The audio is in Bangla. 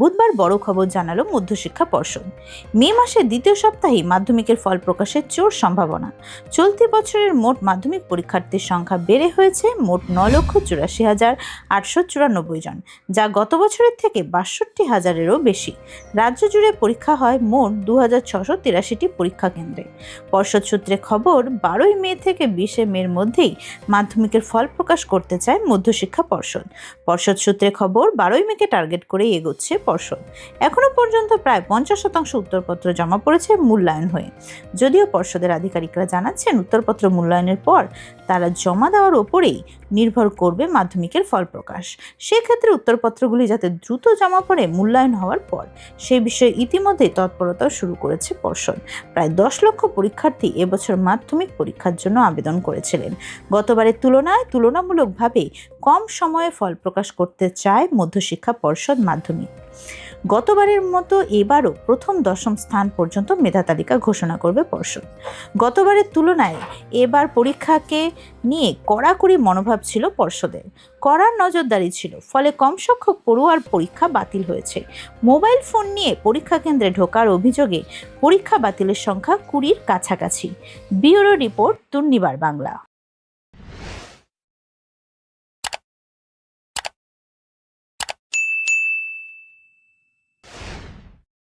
বুধবার বড় খবর জানালো মধ্যশিক্ষা পর্ষদ। মে মাসের দ্বিতীয় সপ্তাহেই মাধ্যমিকের ফল প্রকাশের জোর সম্ভাবনা। চলতি বছরের মোট মাধ্যমিক পরীক্ষার্থীর সংখ্যা বেড়ে হয়েছে মোট ন লক্ষ চুরাশি হাজার আটশো চুরানব্বই জন, যা গত বছরের থেকে বাষট্টি হাজারেরও বেশি। রাজ্য জুড়ে পরীক্ষা হয় মোট দু হাজার ছশো তিরাশিটি পরীক্ষা কেন্দ্রে। পর্ষদ সূত্রে খবর, বারোই মে থেকে বিশে মের মধ্যেই মাধ্যমিকের ফল প্রকাশ করতে চায় মধ্যশিক্ষা পর্ষদ। পর্ষদ সূত্রে খবর, বারোই মেকে টার্গেট করে এগোচ্ছে পর্ষদ। এখনও পর্যন্ত প্রায় পঞ্চাশ শতাংশ উত্তরপত্র জমা পড়েছে মূল্যায়ন হয়ে। যদিও পর্ষদের আধিকারিকরা জানাচ্ছেন উত্তরপত্র মূল্যায়নের পর তারা জমা দেওয়ার ওপরেই নির্ভর করবে মাধ্যমিকের ফল প্রকাশ। সেক্ষেত্রে উত্তরপত্রগুলি যাতে দ্রুত জমা পড়ে মূল্যায়ন হওয়ার পর সে বিষয়ে ইতিমধ্যে তৎপরতাও শুরু করেছে পর্ষদ। প্রায় দশ লক্ষ পরীক্ষার্থী এবছর মাধ্যমিক পরীক্ষার জন্য আবেদন করেছিলেন। গতবারের তুলনায় তুলনামূলকভাবে কম সময়ে ফল প্রকাশ করতে চায় মধ্যশিক্ষা পর্ষদ মাধ্যমিক। গতবারের মতো এবারও প্রথম দশম স্থান পর্যন্ত মেধা তালিকা ঘোষণা করবে পর্ষদ। গতবারের তুলনায় এবার পরীক্ষাকে নিয়ে কড়াকড়ি মনোভাব ছিল পর্ষদের। কড়ার নজরদারি ছিল, ফলে কম সংখ্যক পড়ুয়ার পরীক্ষা বাতিল হয়েছে। মোবাইল ফোন নিয়ে পরীক্ষা কেন্দ্রে ঢোকার অভিযোগে পরীক্ষা বাতিলের সংখ্যা কুড়ির কাছাকাছি। Bureau report Durnibar Bangla.